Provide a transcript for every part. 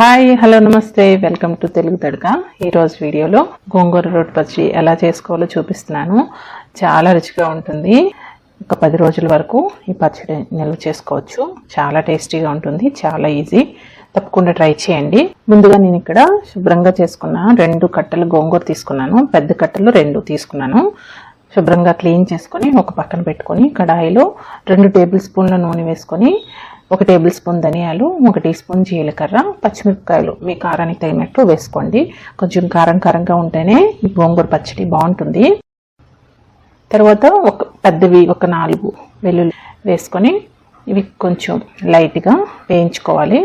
Hi hello నమస్తే. Welcome to Telugu Thadaka. ఈరోజు వీడియోలో గోంగూర రొట్టె పచ్చి ఎలా చేసుకోవాలో చూపిస్తున్నాను. చాలా రుచిగా ఉంటుంది. ఒక పది రోజుల వరకు ఈ పచ్చడి నిల్వ చేసుకోవచ్చు. చాలా టేస్టీగా ఉంటుంది చాలా ఈజీ. తప్పకుండా ట్రై చేయండి. ముందుగా నేను ఇక్కడ శుభ్రంగా చేసుకున్న రెండు కట్టలు గోంగూర తీసుకున్నాను. పెద్ద కట్టలు రెండు తీసుకున్నాను. శుభ్రంగా క్లీన్ చేసుకొని ఒక పక్కన పెట్టుకొని కడాయిలో రెండు టేబుల్ స్పూన్ల నూనె వేసుకొని ఒక టేబుల్ స్పూన్ ధనియాలు ఒక టీ స్పూన్ జీలకర్ర పచ్చిమిరపకాయలు మీ కారానికి తగినట్టు వేసుకోండి. కొంచెం కారం కారంగా ఉంటేనే ఈ గోంగూర పచ్చడి బాగుంటుంది. తర్వాత ఒక పెద్దవి ఒక నాలుగు వెల్లుల్లి వేసుకొని ఇవి కొంచెం లైట్గా వేయించుకోవాలి.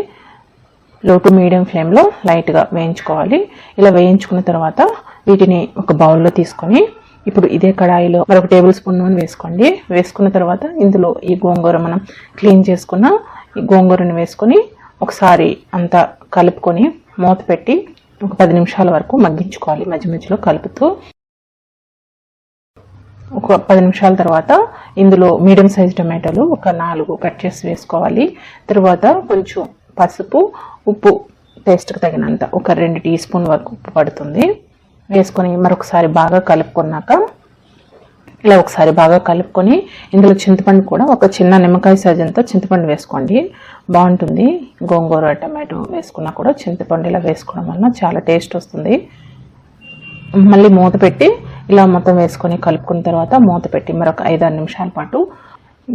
లో టు మీడియం ఫ్లేమ్లో లైట్గా వేయించుకోవాలి. ఇలా వేయించుకున్న తర్వాత వీటిని ఒక బౌల్లో తీసుకొని ఇప్పుడు ఇదే కడాయిలో మరొక టేబుల్ స్పూన్ నూనె వేసుకోండి. వేసుకున్న తర్వాత ఇందులో ఈ గోంగూర మనం క్లీన్ చేసుకున్న ఈ గోంగూరను వేసుకొని ఒకసారి అంతా కలుపుకొని మూత పెట్టి ఒక పది నిమిషాల వరకు మగ్గించుకోవాలి. మధ్య మధ్యలో కలుపుతూ ఒక పది నిమిషాల తర్వాత ఇందులో మీడియం సైజ్ టమాటాలు ఒక నాలుగు కట్ చేసి వేసుకోవాలి. తర్వాత కొంచెం పసుపు ఉప్పు టేస్ట్కి తగినంత ఒక రెండు టీ స్పూన్ వరకు ఉప్పు పడుతుంది. వేసుకొని మరొకసారి బాగా కలుపుకున్నాక ఇలా ఒకసారి బాగా కలుపుకొని ఇందులో చింతపండు కూడా ఒక చిన్న నిమ్మకాయ సైజ్ అంతా చింతపండు వేసుకోండి. బాగుంటుంది. గోంగూర టమాటో వేసుకున్నా కూడా చింతపండు ఇలా వేసుకోవడం వలన చాలా టేస్ట్ వస్తుంది. మళ్ళీ మూత పెట్టి ఇలా మొత్తం వేసుకొని కలుపుకున్న తర్వాత మూత పెట్టి మరొక ఐదారు నిమిషాల పాటు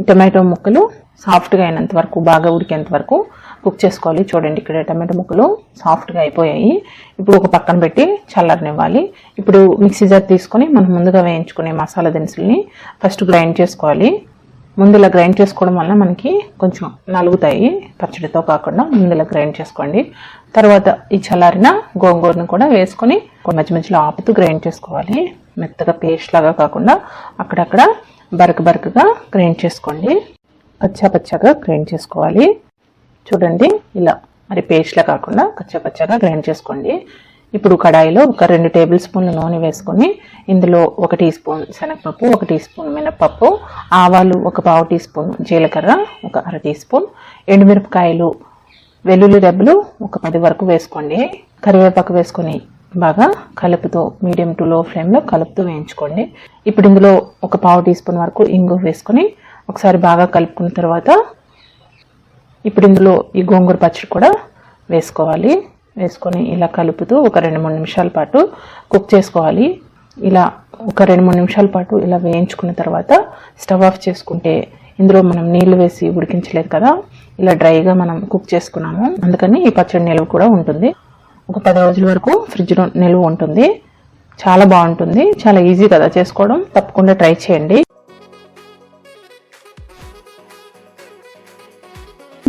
టమాటో ముక్కలు సాఫ్ట్గా అయినంత వరకు బాగా ఉడికేంత వరకు కుక్ చేసుకోవాలి. చూడండి ఇక్కడ టమాటో ముక్కలు సాఫ్ట్గా అయిపోయాయి. ఇప్పుడు ఒక పక్కన పెట్టి చల్లరనివ్వాలి. ఇప్పుడు మిక్సీ జార్ తీసుకొని మనం ముందుగా వేయించుకునే మసాలా దినుసుల్ని ఫస్ట్ గ్రైండ్ చేసుకోవాలి. ముందు ఇలా గ్రైండ్ చేసుకోవడం వల్ల మనకి కొంచెం నలుగుతాయి. పచ్చడితో కాకుండా ముందు ఇలా గ్రైండ్ చేసుకోండి. తర్వాత ఈ చల్లారిన గోంగూరను కూడా వేసుకొని మధ్య మధ్యలో ఆపుతూ గ్రైండ్ చేసుకోవాలి. మెత్తగా పేస్ట్ లాగా కాకుండా అక్కడక్కడ బరక బరకగా గ్రైండ్ చేసుకోండి. పచ్చా పచ్చగా గ్రైండ్ చేసుకోవాలి. చూడండి ఇలా. మరి పేస్ట్లా కాకుండా కచ్చా పచ్చగా గ్రైండ్ చేసుకోండి. ఇప్పుడు కడాయిలో ఒక రెండు టేబుల్ స్పూన్ల నూనె వేసుకొని ఇందులో ఒక టీ స్పూన్ శనగపప్పు ఒక టీ స్పూన్ మినపప్పు ఆవాలు ఒక పావు టీ స్పూన్ జీలకర్ర ఒక అర టీ స్పూన్ ఎండుమిరపకాయలు వెల్లుల్లి రెబ్బలు ఒక పది వరకు వేసుకోండి. కరివేపాకు వేసుకొని బాగా కలుపుతూ మీడియం టు లో ఫ్లేమ్లో కలుపుతూ వేయించుకోండి. ఇప్పుడు ఇందులో ఒక పావు టీ స్పూన్ వరకు ఇంగు వేసుకొని ఒకసారి బాగా కలుపుకున్న తర్వాత ఇప్పుడు ఇందులో ఈ గోంగూర పచ్చడి కూడా వేసుకోవాలి. వేసుకొని ఇలా కలుపుతూ ఒక రెండు మూడు నిమిషాల పాటు కుక్ చేసుకోవాలి. ఇలా ఒక రెండు మూడు నిమిషాల పాటు ఇలా వేయించుకున్న తర్వాత స్టవ్ ఆఫ్ చేసుకుంటే ఇందులో మనం నీళ్ళు వేసి ఉడికించలేదు కదా ఇలా డ్రైగా మనం కుక్ చేసుకున్నాము. అందుకని ఈ పచ్చడి నిల్వ కూడా ఉంటుంది. ఒక పది రోజుల వరకు ఫ్రిడ్జ్లో నిల్వ ఉంటుంది. చాలా బాగుంటుంది. చాలా ఈజీ కదా చేసుకోవడం. తప్పకుండా ట్రై చేయండి.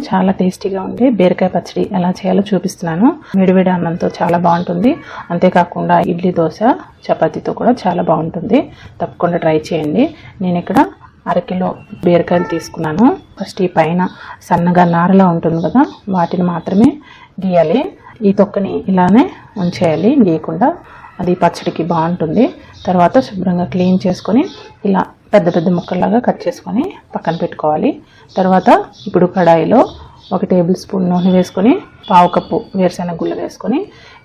చాలా టేస్టీగా ఉండే బీరకాయ పచ్చడి ఎలా చేయాలో చూపిస్తున్నాను. వేడివేడి అన్నంతో చాలా బాగుంటుంది. అంతేకాకుండా ఇడ్లీ దోశ చపాతీతో కూడా చాలా బాగుంటుంది. తప్పకుండా ట్రై చేయండి. నేను ఇక్కడ అరకిలో బీరకాయలు తీసుకున్నాను. ఫస్ట్ ఈ పైన సన్నగా నారలా ఉంటుంది కదా వాటిని మాత్రమే గీయాలి. ఈ తొక్కని ఇలానే ఉంచేయాలి గీయకుండా. అది పచ్చడికి బాగుంటుంది. తర్వాత శుభ్రంగా క్లీన్ చేసుకొని ఇలా పెద్ద పెద్ద ముక్కల్లాగా కట్ చేసుకొని పక్కన పెట్టుకోవాలి. తర్వాత ఇప్పుడు కడాయిలో ఒక టేబుల్ స్పూన్ నూనె వేసుకొని పావు కప్పు వేరుశెనగ గుళ్ళు వేసుకొని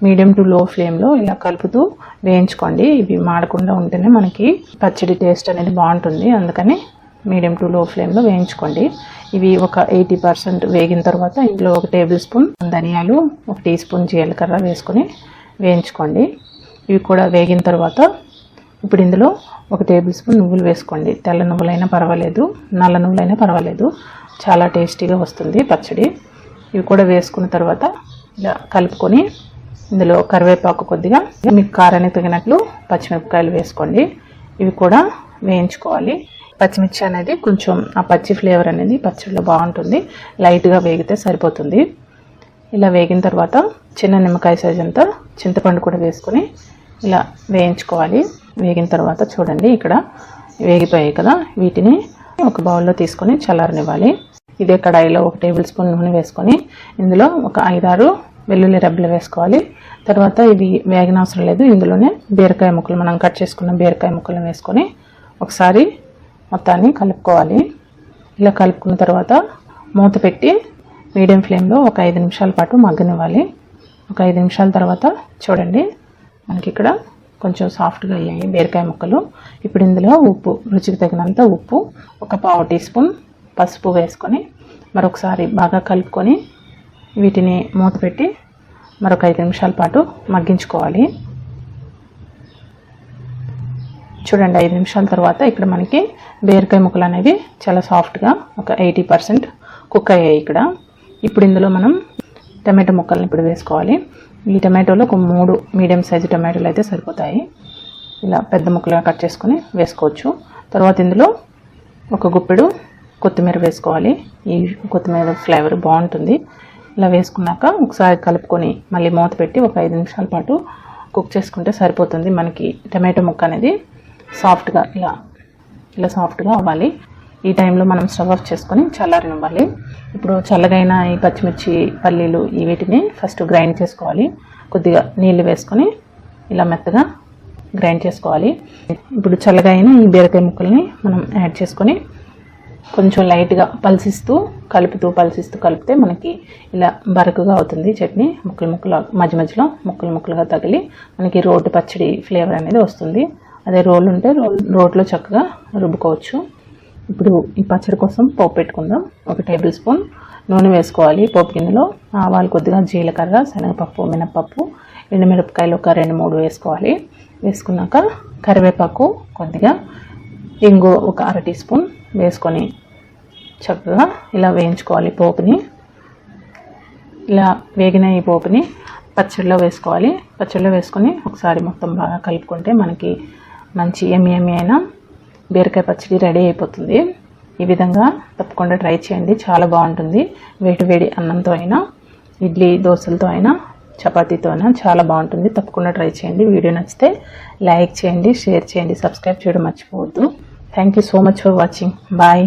మీడియం టు లో ఫ్లేమ్లో ఇలా కలుపుతూ వేయించుకోండి. ఇవి మాడకుండా ఉంటేనే మనకి పచ్చడి టేస్ట్ అనేది బాగుంటుంది. అందుకని మీడియం టు లో ఫ్లేమ్లో వేయించుకోండి. ఇవి ఒక ఎయిటీ పర్సెంట్ వేగిన తర్వాత ఇందులో ఒక టేబుల్ స్పూన్ ధనియాలు ఒక టీ స్పూన్ జీలకర్ర వేసుకొని వేయించుకోండి. ఇవి కూడా వేగిన తర్వాత ఇప్పుడు ఇందులో ఒక టేబుల్ స్పూన్ నువ్వులు వేసుకోండి. తెల్ల నువ్వులైనా పర్వాలేదు నల్ల నువ్వులైనా పర్వాలేదు. చాలా టేస్టీగా వస్తుంది పచ్చడి. ఇవి కూడా వేసుకున్న తర్వాత ఇలా కలుపుకొని ఇందులో కరివేపాకు కొద్దిగా మీకు కారానికి తగినట్లు పచ్చిమిరపకాయలు వేసుకోండి. ఇవి కూడా వేయించుకోవాలి. పచ్చిమిర్చి అనేది కొంచెం ఆ పచ్చి ఫ్లేవర్ అనేది పచ్చడిలో బాగుంటుంది. లైట్గా వేగితే సరిపోతుంది. ఇలా వేగిన తర్వాత చిన్న నిమ్మకాయ సైజ్ అంతా చింతపండు కూడా వేసుకొని ఇలా వేయించుకోవాలి. వేగిన తర్వాత చూడండి ఇక్కడ వేగిపోయాయి కదా. వీటిని ఒక బౌల్లో తీసుకొని చల్లారనివ్వాలి. ఇదే కడాయిలో ఒక టేబుల్ స్పూన్ నూనె వేసుకొని ఇందులో ఒక ఐదారు వెల్లుల్లి రెబ్బలు వేసుకోవాలి. తర్వాత ఇవి వేగనవసరం లేదు. ఇందులోనే బీరకాయ ముక్కలు మనం కట్ చేసుకున్న బీరకాయ ముక్కలు వేసుకొని ఒకసారి మొత్తాన్ని కలుపుకోవాలి. ఇలా కలుపుకున్న తర్వాత మూత పెట్టి మీడియం ఫ్లేమ్లో ఒక ఐదు నిమిషాల పాటు మగ్గనివ్వాలి. ఒక ఐదు నిమిషాల తర్వాత చూడండి మనకి ఇక్కడ కొంచెం సాఫ్ట్గా అయ్యాయి బీరకాయ ముక్కలు. ఇప్పుడు ఇందులో ఉప్పు రుచికి తగినంత ఉప్పు ఒక పావు టీ స్పూన్ పసుపు వేసుకొని మరొకసారి బాగా కలుపుకొని వీటిని మూత పెట్టి మరొక ఐదు నిమిషాల పాటు మగ్గించుకోవాలి. చూడండి ఐదు నిమిషాల తర్వాత ఇక్కడ మనకి బీరకాయ ముక్కలు అనేవి చాలా సాఫ్ట్గా ఒక ఎయిటీ పర్సెంట్ కుక్ అయ్యాయి ఇక్కడ. ఇప్పుడు ఇందులో మనం టమాటో ముక్కల్ని ఇప్పుడు వేసుకోవాలి. ఈ టమాటోలో ఒక మూడు మీడియం సైజు టమాటోలు అయితే సరిపోతాయి. ఇలా పెద్ద ముక్కలుగా కట్ చేసుకొని వేసుకోవచ్చు. తర్వాత ఇందులో ఒక గుప్పెడు కొత్తిమీర వేసుకోవాలి. ఈ కొత్తిమీర ఫ్లేవర్ బాగుంటుంది. ఇలా వేసుకున్నాక ఒకసారి కలుపుకొని మళ్ళీ మూత పెట్టి ఒక ఐదు నిమిషాల పాటు కుక్ చేసుకుంటే సరిపోతుంది. మనకి టమాటో ముక్క అనేది సాఫ్ట్గా ఇలా ఇలా సాఫ్ట్గా అవ్వాలి. ఈ టైంలో మనం స్టవ్ ఆఫ్ చేసుకొని చల్లారనివ్వాలి ఇప్పుడు చల్లగైన ఈ పచ్చిమిర్చి పల్లీలు ఈ వీటిని ఫస్ట్ గ్రైండ్ చేసుకోవాలి. కొద్దిగా నీళ్ళు వేసుకొని ఇలా మెత్తగా గ్రైండ్ చేసుకోవాలి. ఇప్పుడు చల్లగా ఈ బీరకాయ ముక్కల్ని మనం యాడ్ చేసుకొని కొంచెం లైట్గా పల్సిస్తూ కలుపుతూ పల్సిస్తూ కలిపితే మనకి ఇలా బరకుగా అవుతుంది చట్నీ. ముక్కలు ముక్కలు మధ్య మధ్యలో ముక్కలు ముక్కలుగా తగిలి మనకి రోడ్డు పచ్చడి ఫ్లేవర్ అనేది వస్తుంది. అదే రోల్ ఉంటే రోల్ రోట్లో చక్కగా రుబ్బుకోవచ్చు. ఇప్పుడు ఈ పచ్చడి కోసం పోపు పెట్టుకుందాం. ఒక టేబుల్ స్పూన్ నూనె వేసుకోవాలి. పోపు గిన్నెలో ఆవాలు కొద్దిగా జీలకర్ర శనగపప్పు మినపప్పు ఎండుమిరపకాయలు ఒక రెండు మూడు వేసుకోవాలి. వేసుకున్నాక కరివేపాకు కొద్దిగా ఇంగు ఒక అర టీ స్పూన్ వేసుకొని చక్కగా ఇలా వేయించుకోవాలి పోపుని. ఇలా వేగిన ఈ పోపుని పచ్చడిలో వేసుకోవాలి. పచ్చడిలో వేసుకొని ఒకసారి మొత్తం బాగా కలుపుకుంటే మనకి మంచి ఎమ్మి ఎమ్మి అయిన బీరకాయ పచ్చడి రెడీ అయిపోతుంది. ఈ విధంగా తప్పకుండా ట్రై చేయండి. చాలా బాగుంటుంది. వేడి వేడి అన్నంతో అయినా ఇడ్లీ దోశలతో అయినా చపాతీతో అయినా చాలా బాగుంటుంది. తప్పకుండా ట్రై చేయండి. వీడియో నచ్చితే లైక్ చేయండి షేర్ చేయండి సబ్స్క్రైబ్ చేయడం మర్చిపోవద్దు. Thank you so much for watching bye